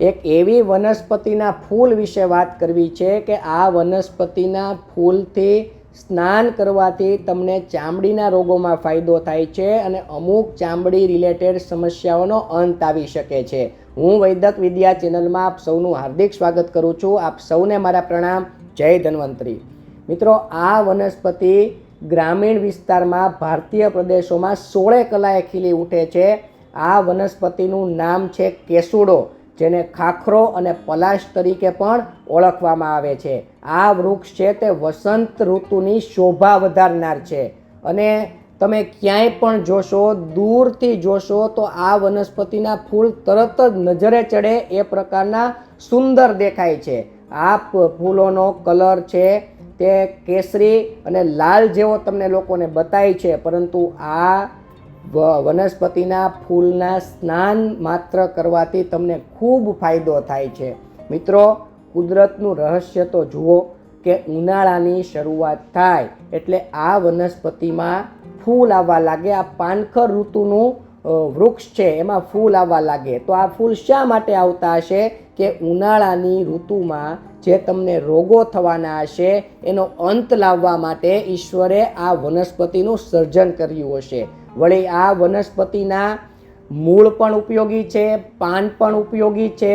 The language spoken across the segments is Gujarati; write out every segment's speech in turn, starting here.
એક એવી વનસ્પતિના ફૂલ વિશે વાત કરવી છે કે આ વનસ્પતિના ફૂલથી સ્નાન કરવાથી તમને ચામડીના રોગોમાં ફાયદો થાય છે અને અમુક ચામડી રિલેટેડ સમસ્યાઓનો અંત આવી શકે છે. હું વૈદક વિદ્યા ચેનલમાં આપ સૌનું હાર્દિક સ્વાગત કરું છું. આપ સૌને મારા પ્રણામ. જય ધન્વંતરી. મિત્રો, આ વનસ્પતિ ગ્રામીણ વિસ્તારમાં ભારતીય પ્રદેશોમાં સોળે કલાએ ખીલી ઉઠે છે. આ વનસ્પતિનું નામ છે કેસુડો. જેને ખાખરો અને પલાશ તરીકે પણ ઓળખવામાં આવે છે. આ વૃક્ષ છે તે વસંત ઋતુની શોભા વધારનાર છે. અને તમે ક્યાંય પણ જોશો, દૂરથી જોશો, તો આ વનસ્પતિના ફૂલ તરત જ નજરે ચડે એ પ્રકારના સુંદર દેખાય છે. આ ફૂલોનો કલર છે તે કેસરી અને લાલ જેવો તમને લોકોને બતાય છે, પરંતુ આ વનસ્પતિના ફૂલના સ્નાન માત્ર કરવાથી તમને ખૂબ ફાયદો થાય છે. મિત્રો, કુદરતનું રહસ્ય તો જુઓ કે ઉનાળાની શરૂઆત થાય એટલે આ વનસ્પતિમાં ફૂલ આવવા લાગે. આ પાનખર ઋતુનું વૃક્ષ છે, એમાં ફૂલ આવવા લાગે. તો આ ફૂલ શા માટે આવતા હશે કે ઉનાળાની ઋતુમાં જે તમને રોગો થવાના હશે, એનો અંત લાવવા માટે ઈશ્વરે આ વનસ્પતિનું સર્જન કર્યું હશે. વળી આ વનસ્પતિના મૂળ પણ ઉપયોગી છે, પાન પણ ઉપયોગી છે,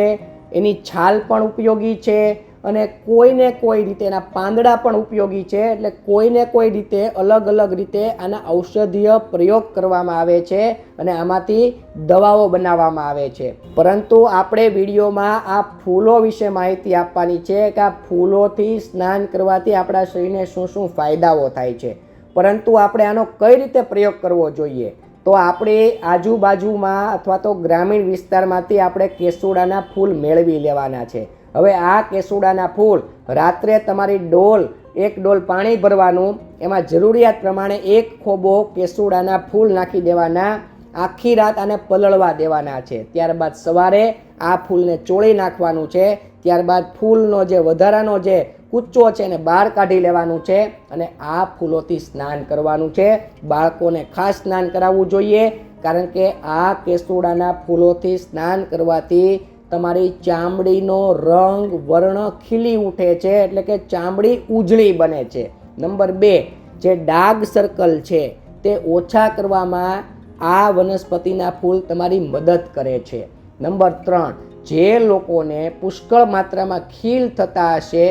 એની છાલ પણ ઉપયોગી છે અને કોઈને કોઈ રીતે એના પાંદડા પણ ઉપયોગી છે, એટલે કોઈને કોઈ રીતે અલગ અલગ રીતે આના ઔષધીય પ્રયોગ કરવામાં આવે છે અને આમાંથી દવાઓ બનાવવામાં આવે છે. પરંતુ આપણે વિડીયોમાં આ ફૂલો વિશે માહિતી આપવાની છે કે આ ફૂલોથી સ્નાન કરવાથી આપણા શરીરને શું શું ફાયદાઓ થાય છે. પરંતુ આપણે આનો કઈ રીતે પ્રયોગ કરવો જોઈએ? તો આપણે આજુબાજુમાં અથવા તો ગ્રામીણ વિસ્તારમાંથી આપણે કેસુડાના ફૂલ મેળવી લેવાના છે. હવે આ કેસુડાના ફૂલ રાત્રે તમારી ડોલ, એક ડોલ પાણી ભરવાનું, એમાં જરૂરિયાત પ્રમાણે એક ખોબો કેસુડાના ફૂલ નાખી દેવાના, આખી રાત આને પલળવા દેવાના છે. ત્યારબાદ સવારે આ ફૂલને ચોળી નાખવાનું છે. ત્યારબાદ ફૂલનો જે વધારાનો જે કૂચો છે એને બહાર કાઢી લેવાનું છે અને આ ફૂલોથી સ્નાન કરવાનું છે. બાળકોને ખાસ સ્નાન કરાવવું જોઈએ કારણ કે આ કેસુડાના ફૂલોથી સ્નાન કરવાથી તમારી ચામડીનો રંગ, વર્ણ ખીલી ઉઠે છે એટલે કે ચામડી ઉજળી બને છે. નંબર બે, જે ડાર્ક સર્કલ છે તે ઓછા કરવામાં આ વનસ્પતિના ફૂલ તમારી મદદ કરે છે. નંબર ત્રણ, જે લોકોને પુષ્કળ માત્રામાં ખીલ થતા હશે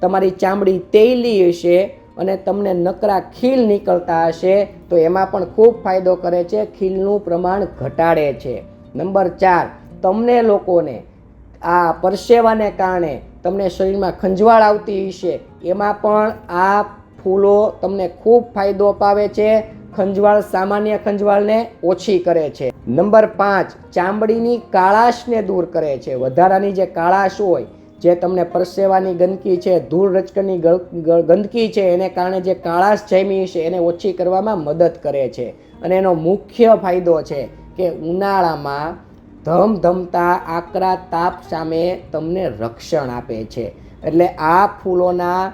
તમારી ચામડી તેલી હશે અને તમને નકરા ખીલ નીકળતા હશે, તો એમાં પણ ખૂબ ફાયદો કરે છે, ખીલનું પ્રમાણ ઘટાડે છે. નંબર ચાર, તમને લોકોને આ પરસેવાને કારણે તમને શરીરમાં ખંજવાળ આવતી હશે, એમાં પણ આ ફૂલો તમને ખૂબ ફાયદો અપાવે છે, ખંજવાળ સામાન્ય ખંજવાળને ઓછી કરે છે. નંબર પાંચ, ચામડીની કાળાશને દૂર કરે છે. વધારાની જે કાળાશ હોય જે તમને પરસેવાની ગંદકી છે, ધૂળ ગળ- ગંદકી છે, એને કારણે જે કાળાશ જમી છે, એને ઓછી કરવામાં મદદ કરે છે. અને એનો મુખ્ય ફાયદો છે કે ઉનાળામાં ધમધમતા આકરા તાપ સામે તમને રક્ષણ આપે છે. એટલે આ ફૂલોના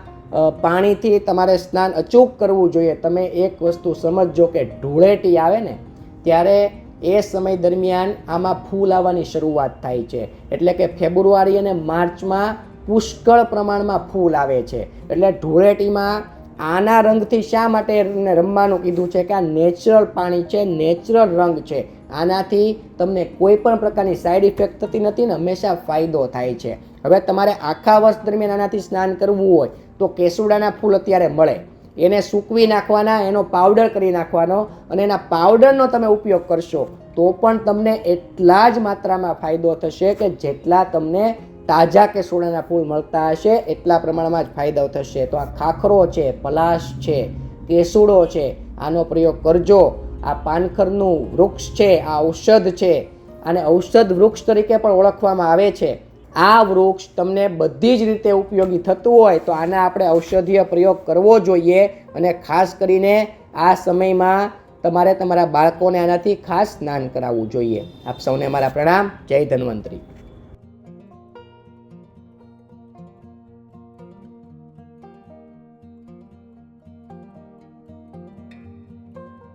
પાણીથી તમારે સ્નાન અચૂક કરવું જોઈએ. તમે એક વસ્તુ સમજજો કે ધૂળેટી આવે ને, ત્યારે એ સમય દરમિયાન આમાં ફૂલ આવવાની શરૂઆત થાય છે. એટલે કે ફેબ્રુઆરી અને માર્ચમાં પુષ્કળ પ્રમાણમાં ફૂલ આવે છે. એટલે ધૂળેટીમાં આના રંગથી શા માટે એને રમવાનું કીધું છે કે આ નેચરલ પાણી છે, નેચરલ રંગ છે. આનાથી તમને કોઈ પણ પ્રકારની સાઈડ ઇફેક્ટ થતી નથી ને હંમેશા ફાયદો થાય છે. હવે તમારે આખા વર્ષ દરમિયાન આનાથી સ્નાન કરવું હોય તો કેસુડાના ફૂલ અત્યારે મળે. એને સૂકવી નાખવાના, એનો પાવડર કરી નાખવાનો અને એના પાવડરનો તમે ઉપયોગ કરશો, તો પણ તમને એટલા જ માત્રામાં ફાયદો થશે કે જેટલા તમને તાજા કેસુડાના ફૂલ મળતા હશે, એટલા પ્રમાણમાં જ ફાયદો થશે. તો આ ખાખરો છે, પલાશ છે, કેસુડો છે, આનો પ્રયોગ કરજો. આ પાનખરનું વૃક્ષ છે, આ ઔષધ છે, આને ઔષધ વૃક્ષ તરીકે પણ ઓળખવામાં આવે છે. આ વૃક્ષ તમને બધી જ રીતે ઉપયોગી થતું હોય તો આના આપણે ઔષધીય પ્રયોગ કરવો જોઈએ અને ખાસ કરીને આ સમયમાં તમારે તમારા બાળકોને આનાથી ખાસ સ્નાન કરાવવું જોઈએ. આપ સૌને મારા પ્રણામ. જય ધન્વંતરી.